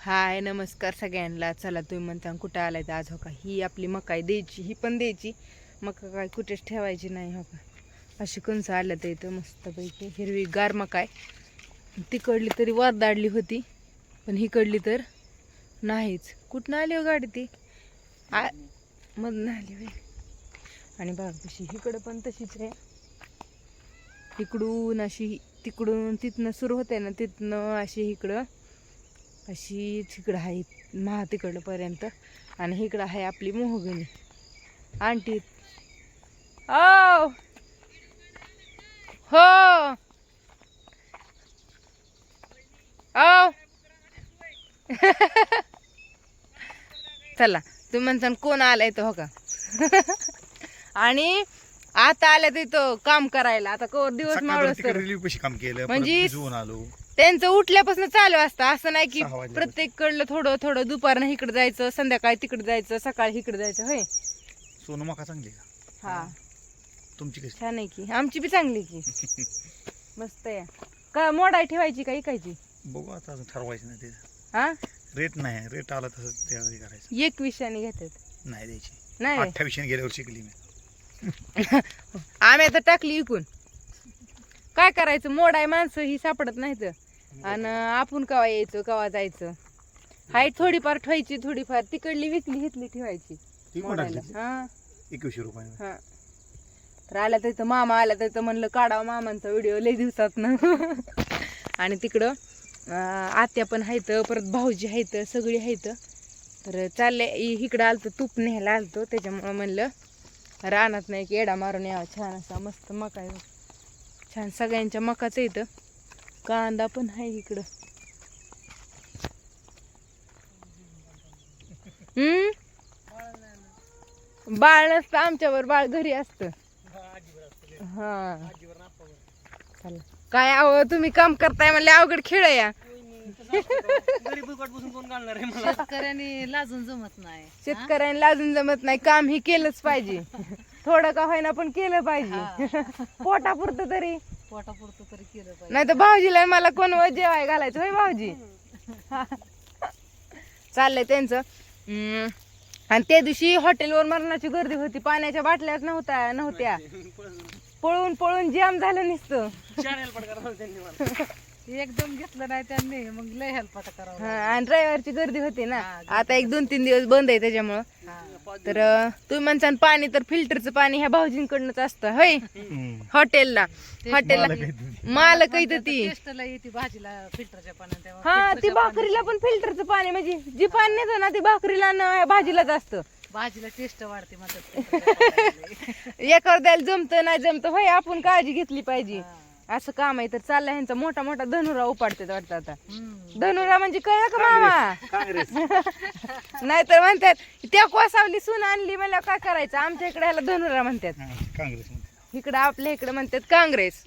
हाय नमस्कार सगळ्यांना. चला तुम्ही म्हणता कुठं आलाय तर आज? हो का? ही आपली मकाई द्यायची ही पण द्यायची. मका काय कुठेच ठेवायची नाही हो का? अशी कंस आलं तर इथं मस्तपैकी. हिरवी गार मकाय. तिकडली तरी वादाडली होती पण हिकडली तर नाहीच. कुठनं आली हो गाडी ती? आ मधनं आली होय. आणि बघ कशी इकडं पण तशीच आहे. इकडून अशी तिकडून तिथनं सुरू होते ना तिथनं अशी इकडं अशी तिकडं आहे महा तिकडं पर्यंत आणि इकडं आहे आपली मोहगणी आंटी. ओ हो. ओ चला तुम्ही म्हणता कोण आलाय तो हो का? आणि आता आल्या तिथं काम करायला. आता दिवस कशी काम केलं म्हणजे- आलो. त्यांचं उठल्यापासून चालू असतं. असं नाही की सहा वाजल्यापासून. प्रत्येक कडलं थोडं थोडं दुपारनं इकडे जायचं संध्याकाळी तिकडे जायचं सकाळी इकडे जायचं होय? सोनू मका चांगली का? हा. तुमची कशी? छान आहे की. आमची बी चांगली की. मस्त आहे. का मोडाय ठेवायची का इकायची? बघू आता अजून ठरवायचं नाही ते. हा? रेट नाही रेट आला तसं त्यावेळी करायचं. एक विषयाने घेतात. नाही द्यायची. नाही व्हय. अठ्ठावीसशे गेल्यावर शिकली मी. आम्ही आता टाकली इकून. काय करायचं? मोडाय माणसं ही सापडत नाहीत. आणि आपण कवा यायचं कवा जायचं? हाय थोडीफार ठेवायची थोडीफार. तिकडली विकली हितली ठेवायची. ती पण मोडायला टाकली हा. एकवीसशे रुपये हा. तर आला तर इथं मामा आला तर इथं म्हणलं काढावं मामांचा व्हिडिओ लय दिवसात ना आणि तिकडं अं, आत्या पण आहेत परत भाऊजी आहेत सगळी आहेत तर चालले इ- इकडं आलतो तूप न्यायला आलतो. त्याच्यामुळं म्हणलं रानात नाही की एडा मारून यावा. छान असा मस्त मका आहे. छान सगळ्यांच्या मकाच इथं. कांदा पण आहे इकडं. हम्म? बाळ नसतं आमच्यावर बाळ घरी असतं. हा. काय अहो तुम्ही काम करताय म्हणले अवघड खेळ या. शेतकऱ्यांनी लाजून जमत नाही. शेतकऱ्यांना लाजून जमत नाही. काम ही केलंच पाहिजे. थोडं का होईना पण केलं पाहिजे. पोटापुरतं तरी. पोटापुरतं तरी. नाही तर भाऊजीला मला कोण जेवाय घालायचं होय भाऊजी? चाललंय त्यांचं. हम्म. आणि त्या दिवशी हॉटेलवर मरणाची गर्दी होती पाण्याच्या बाटल्याच नव्हत्या नव्हत्या. पळून पळून जाम झालं नुसतं. एकदम घेतलं नाही त्यांनी मग लय हेल्पाट करावं हा, आणि ड्रायव्हरची गर्दी होती ना. आता एक दोन तीन दिवस बंद आहे त्याच्यामुळं. हा. तर तुम्ही म्हणसान पाणी तर फिल्टरचं पाणी ह्या भाऊजींकडनंच असतं होय? हॉटेलला. हॉटेलला. मालक येतं ती. टेस्टला येते भाजीला फिल्टरच्या पाण्यात तेव्हा. हा ती भाकरीला पण फिल्टरचं पाणी म्हणजे जी पाणी नेतं ना ती भाकरीला न ह्या भाजीलाच असतं. भाजीला टेस्ट वाढते. एकावर द्यायला जमतं नाही जमतं होय? आपण काळजी घेतली पाहिजे. असं काम आहे तर चाललंय ह्यांचा. मोठा मोठा धनुरा उपाडते वाटतं आता. धनुरा म्हणजे कळलं का मामा? नाहीतर म्हणतात त्या कोसावली सून आणली मला काय करायचं? आमच्या इकडे ह्याला धनुरा म्हणतात. काँग्रेस मध्ये इकडं आपल्या इकडे म्हणतात काँग्रेस.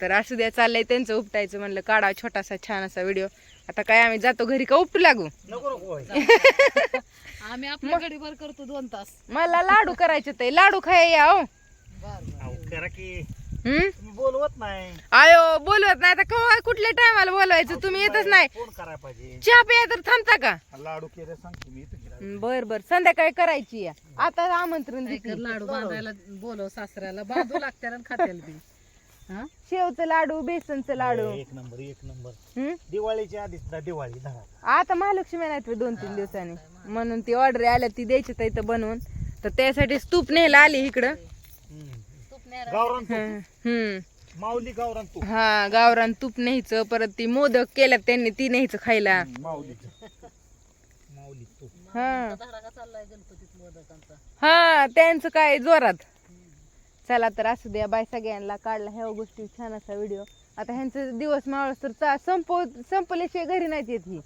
तर असू द्या चाललंय त्यांचं उपटायचं म्हणलं काढा छोटासा छान असा व्हिडिओ आता काय आम्ही जातो घरी का उपटू लागू? नको नको आम्ही आपल्या गडीभर करतो दोन तास. मला लाडू करायचे ते लाडू खाय या हो. करा की. हम्म? तुम्ही बोलवत नाही. आयो बोलवत नाही. आता केव्हा कुठल्या टायमाला बोलवायचं? तुम्ही येतच नाही. फोन करायला पाहिजे. चहा पिया तर थांबता का? लाडू केलं सांगतो मी इथं गेला. बर बर. संध्याकाळी करायची या. आता आमंत्रण काय कर, देते लाडू बांधायला बोलव सासऱ्याला. बांधू लागते आणि खात्याला बी. हा? शेवचं लाडू बेसनचं लाडू. एक नंबर एक नंबर. हं? दिवाळीच्या आधीच दा- दिवाळी धरा. आता महालक्ष्मी नाहीत बे दोन तीन दिवसांनी. म्हणून ती ऑर्डर आल्या ती द्यायची तर इथं बनवून. तर त्यासाठी स्तूप न्यायला आली इकडं. गावरान तूप. हं, हं. माऊली गावरान तू हा गावरान तूप न्यायचं परत ती मोदक केल्यात त्यांनी ती न्यायचं खायला. माऊली माऊली तू हा. धारा चाललाय गणपतीत मोदकांचा. हा त्यांचं काय जोरात. चला तर असू द्या बाय सगळ्यांना काढला ह्या गोष्टी छान असा व्हिडिओ आता ह्यांचं दिवस मावळस तर चा- संपव संपल्याशिवाय घरी नाही येत ही.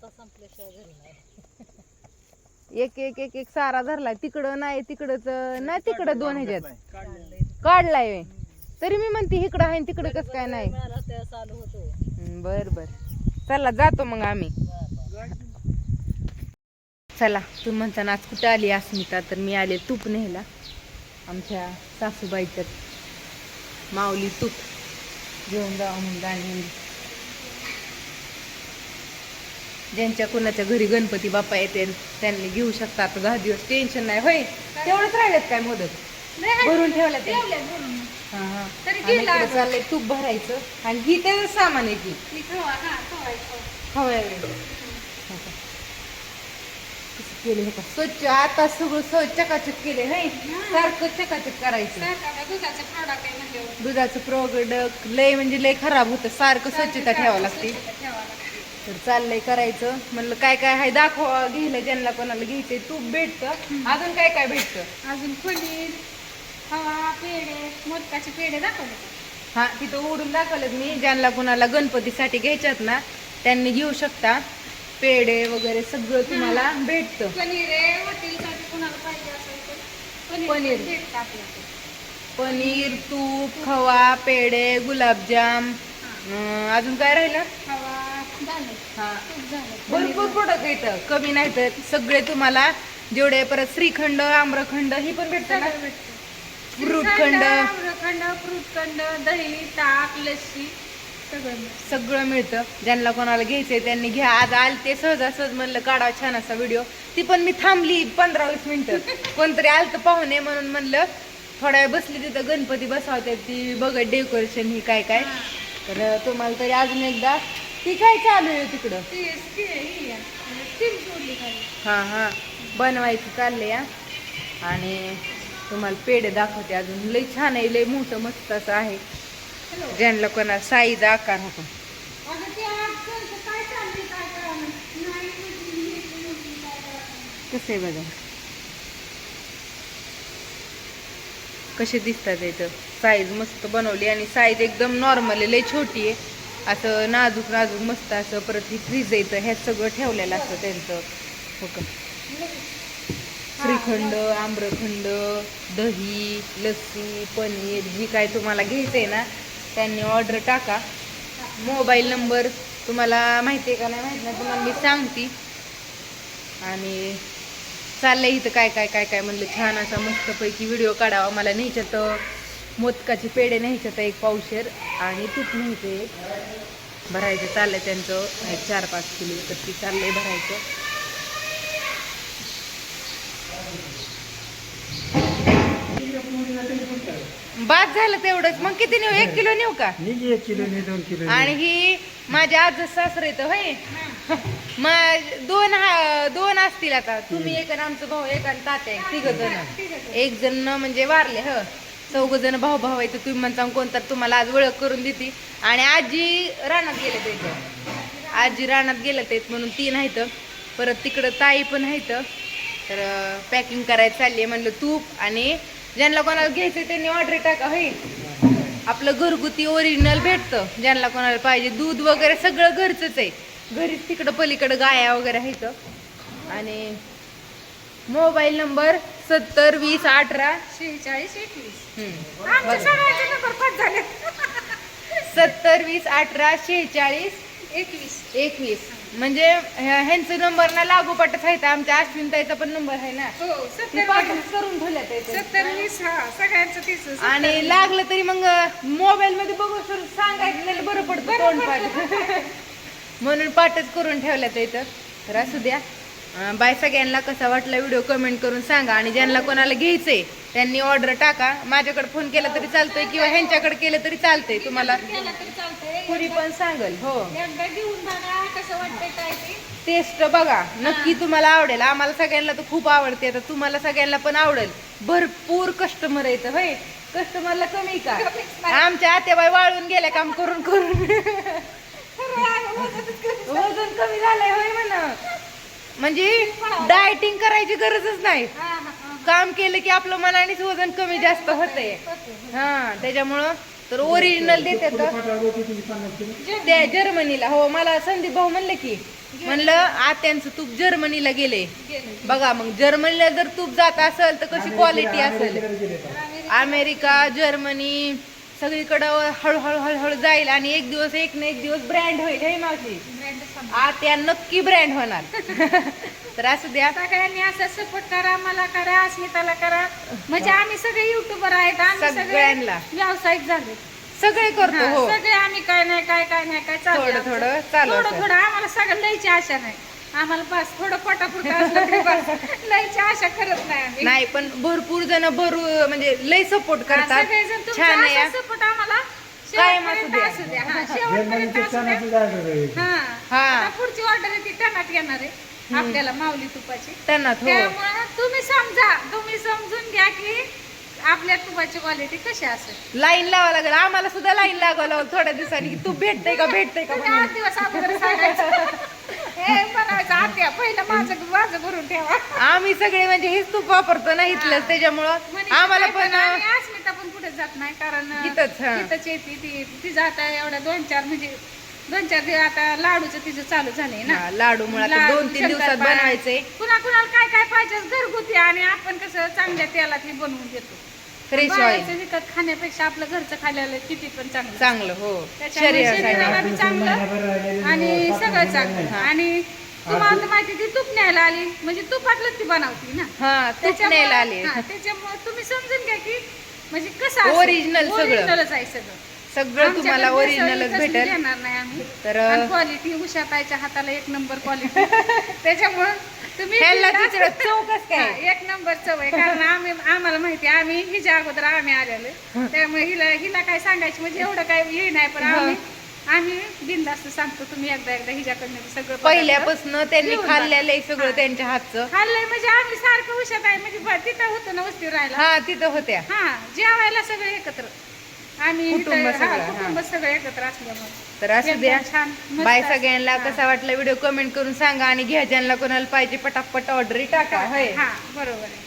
एक एक एक एक सारा धरलाय. तिकडं नाही तिकडच नाही तिकडं दोन ह्याच्यात. काढलंय काढलाय. व्हय. तरी मी म्हणते इकडं आहे तिकडं कसं काय नाही. बर बर. चला जातो मग आम्ही. चला तुम्ही म्हणता आज कुठं आली अस्मिता? तर मी आले तूप न्यायला. आमच्या सासूबाईच्यात माऊली तूप. घेऊन जावं म्हणून गाणी ज्यांच्या कोणाच्या घरी गणपती बाप्पा येते त्यांनी घेऊ शकतात दहा दिवस टेन्शन नाही. होय तेवढंच राहिलेत काय मदत भरून ठेवलं ते हा हा. आणि इकडं. चाललंय तूप भरायचं. आणि ही त्याचं सामान आहे की मी खवा हा खवायचं. खवया केले हे का स्वच्छ आता सगळं स्वच्छ चकाचक केले हे. सारखं चकाचक करायचं. दुधाचं प्रॉडक्ट आहे म्हणजे दुधाचं प्रोडक्ट लय म्हणजे लय खराब होतं. सारखं स्वच्छता ठेवावं लागते. तर चाललंय करायचं. म्हणलं काय काय आहे दाखवा घ्यायला ज्यांना कोणाला घ्यायचंय. तूप भेटतं. अजून काय काय भेटतं? अजून पनीर खवा पेढे मोदकाचे पेढे दाखवले. का? हा तिथं उडून दाखवलं मी. ज्यांना कोणाला गणपतीसाठी घ्यायच्यात ना त्यांनी घेऊ शकता. पेढे वगैरे सगळं तुम्हाला भेटतं. पनीर आहे हॉटेलसाठी कोणाला पाहिजे असेल तर पनीर पनीर. पण भेटतं आपल्याकडे. पनीर तूप खवा पेढे गुलाबजाम अं, अजून काय राहिलं? झालं. हा. तूप झालं. भरपूर प्रोडक्ट येतं कमी नाही तर सगळे तुम्हाला जेवढे परत श्रीखंड आम्रखंड ही पण भेटतं ना? सगळं भेटतं. फ्रूटखंड आम्रखंड फ्रूटखंड दही ताक लस्सी सगळं. सगळं मिळतं. ज्यांना कोणाला घ्यायचंय त्यांनी घ्या. आज आल ते सहज सहज म्हणलं काढा छान असा व्हिडिओ ती पण मी थांबली पंधरा वीस मिनिटं. कोणतरी आलं तर पाहुणे म्हणून म्हणलं थोड्या वेळ बसली तिथं गणपती बसवते ती बघत डेकोरेशन ही काय काय. तर तुम्हाला तरी अजून एकदा ती काय चालू आहे तिकडं? ती ती ही आहे. स्टीम सोडली खाली. हा हा. बनवायचं चाललंय हा. आणि तुम्हाला पेढे दाखवते अजून. लय छान आहे लय मोठं मस्त असं आहे. ज्यांना कोणा साईज आकार होतो. कसे बघा? कसे दिसतात इथं साईज मस्त बनवली आणि साईज एकदम नॉर्मल आहे लय छोटी आहे. असं नाजूक नाजूक मस्त असं परत ही फ्रीज येतं ह्यात सगळं ठेवलेलं असतं त्यांचं. हो का? श्रीखंड आम्रखंड दही लस्सी पनीर जी काय तुम्हाला घ्यायचं आहे ना त्यांनी ऑर्डर टाका. मोबाईल नंबर तुम्हाला माहिती आहे का नाही माहिती नाही तुम्हाला मी सांगते. आणि चाललंय इथं काय काय काय काय म्हणलं छान असा मस्तपैकी व्हिडिओ काढावा. मला न्यायच्यात मोदकाचे पेढे न्यायच्यात एक पावशेर. आणि तूप न्यायचं भरायचं चाललंय त्यांचं. एक चार पाच किलो तर ती चाललंय भरायचं. बाद झालं तेवढंच. मग किती नेऊ? एक किलो नेऊ का? एक किलो नाही दोन किलो आणि ही माझ्या आज सासर येतं होय. मग दोन हा दोन असतील आता. तुम्ही एक आणि आमचं भाऊ एक आणि तात्या एक तिघ जण. एक जण म्हणजे वारले ह. चौघ जण भाऊ भाऊ आहेत तुम्ही म्हणता कोणतर तुम्हाला आज ओळख करून देते. आणि आजी रानात गेले ते आजी रानात गेलं ते म्हणून तीन आहेत. परत तिकडं ताई पण आहेत. तर पॅकिंग करायला चालली आहे. म्हणलं तूप आणि ज्यांना कोणाला घ्यायचं त्यांनी ऑर्डर टाका होय? आपलं घरगुती ओरिजिनल भेटतं. ज्यांना कोणाला पाहिजे दूध वगैरे सगळं घरचंच आहे. घरीच तिकडं पलीकडं गाया वगैरे आहेत. आणि मोबाईल नंबर सत्तर वीस अठरा. शेहेचाळीस एकवीस. सत्तर वीस अठरा शेहेचाळीस एकवीस. एकवीस. म्हणजे ह्या- ह्यांचं नंबर ना लागोपाठच आहेत आमच्या अश्विन ताईचा पण नंबर आहे ना. हो ते सत्तर पाठच करून ठेवल्यात इथे. सत्तर वीस हा सगळ्यांचं तीस आणि लागलं तरी मग मोबाईल मध्ये बघू सर सांगायचं बरं पडतं पाठ म्हणून पाठच करून ठेवल्यात इथं. तर असू द्या. बाय सगळ्यांना कसा वाटला व्हिडिओ कमेंट करून सांगा आणि ज्यांना कोणाला घ्यायचंय त्यांनी ऑर्डर टाका. माझ्याकडे फोन केला तरी चालतोय किंवा ह्यांच्याकडे केलं तरी चालतंय. तुम्हाला कुणी पण सांगल हो. टेस्ट बघा नक्की तुम्हाला आवडेल. आम्हाला सगळ्यांना तर खूप आवडते. आता तुम्हाला सगळ्यांना पण आवडेल. भरपूर कस्टमर येतं होय. कस्टमरला कमी का? आमच्या आत्याबाई वाळून गेल्या काम करून करून. वजन कमी झालंय होय म्हणा. म्हणजे डायटिंग करायची गरजच नाही. काम केलं की आपलं मनानेच वजन कमी जास्त होतंय. हा त्याच्यामुळं तर ओरिजिनल देते त्या जर्मनीला. हो मला संदीप भाऊ म्हणले की म्हणलं आत्यांचं तूप जर्मनीला गेले बघा मग जर्मनीला जर तूप जात असेल तर कशी क्वालिटी असेल? अमेरिका जर्मनी सगळीकडं हळूहळू हळूहळू जाईल आणि एक दिवस एक ना एक दिवस ब्रँड होईल हे माझी आत्या नक्की ब्रँड होणार. तर असू द्या सगळ्यांनी असं सपोर्ट करा मला करा अस्मिताला करा. म्हणजे आम्ही सगळे युट्यूबर आहेत आम्ही सगळे सगळ्यांना. व्यावसायिक झाले. सगळे करतो हा, हो. सगळे आम्ही काय नाही काय काय नाही काय चालू थोडं. थोडं चालू थोडं असतं. थोडं आम्हाला सगळं लयची आशा नाही. आम्हाला बस थोडं पोटापुरतं असलं तरी बस. लयची आशा करत नाही आम्ही. नाही पण भरपूर जण भरू म्हणजे लय सपोर्ट करतात. सगळेजण छान आहे support आम्हाला शेवटपर्यंत असू द्या. असू द्या हा, शेवटपर्यंत असू द्या हा. हा. आता पुढची ऑर्डर आहे ती टमाट येणार आहे. आपल्याला माऊली तुपाची. त्यांना हो. त्यामुळे तुम्ही समजा तुम्ही समजून घ्या की आपल्या तुपाची क्वालिटी कशी असेल. लाईन लावा लागेल. आम्हाला सुद्धा लाईन लागावं लागेल. थोड्या दिवसांनी. की तू भेटते का भेटते का तुम्ही म्हणून. आठ दिवस अगोदर सांगायचं. हे आत्या? पहिलं माझं माझं भरून ठेवा. आम्ही सगळे म्हणजे हेच तूप वापरतो ना इथलंच त्याच्यामुळं आम्हाला पण अस्मिता पण कुठे जात नाही कारण इथंच, हा. इथंच येते ती ती जात एवढ्या दोन चार म्हणजे दोन चार दिवस आता लाडूचं तिचं चालू झालंय ना. हा, लाडू मुळे आता लाडू, दोन तीन दिवसात. बनवायचे. कुणा कुणाला काय काय पाहिजे घरगुती आणि आपण कसं चांगल्या तेलात हे बनवून देतो. फ्रेश ऑइल विकत खाण्यापेक्षा आपलं घरचं खाल्लेलं किती पण चांगलं चांगलं हो. शरीराला चांगलं आणि सगळं चांगलं. आणि तुम्हाला तर माहिती ती तूप न्यायला आली. म्हणजे तुपातलं ती बनवती ना. हा तूप न्यायला आले हा, त्याच्यामुळे तुम्ही समजून घ्या की म्हणजे कसं असेल. Original सगळं. Originalच आहे सगळं. सगळं तुम्हाला आमच्याकडे ओरिजिनलच भेटेल. देणार नाही आम्ही. तर क्वालिटी उषाताईच्या हाताला एक नंबर क्वालिटी त्याच्यामुळे तुम्ही ह्याला बिनधास्त- तिकडं चव कसं काय? हा, एक नंबर चव आहे. कारण आम्ही आम्हाला माहिती आहे, आम्ही हिच्या अगोदर आम्ही आलेलो. त्यामुळे हिला हिला काय सांगायचं म्हणजे एवढं काय हे नाही पण आम्ही आम्ही बिनधास्त सांगतो तुम्ही एकदा एकदा हिच्याकडनं सगळं पहिल्यापासून त्यांनी घेऊन खाल्लेलं आहे. सगळं हा. त्यांच्या हातचं. खाल्लंय म्हणजे आम्ही सारखं उशात आहे म्हणजे ब- तिथं होतो ना वस्ती राहायला. हा तिथं होत्या. हा जेवायला सगळे एकत्र. आम्ही कुटुंब हा, सगळं, हा. कुटुंब सगळं एकत्र असल्यामुळे. तर असू द्या. छान, मस्त बाय असं. सगळ्यांना हा. कसा वाटला व्हिडिओ कमेंट करून सांगा आणि घ्या ज्यांना कोणाला पाहिजे पटापट ऑर्डर टाका. होय. हा बरोबर आहे.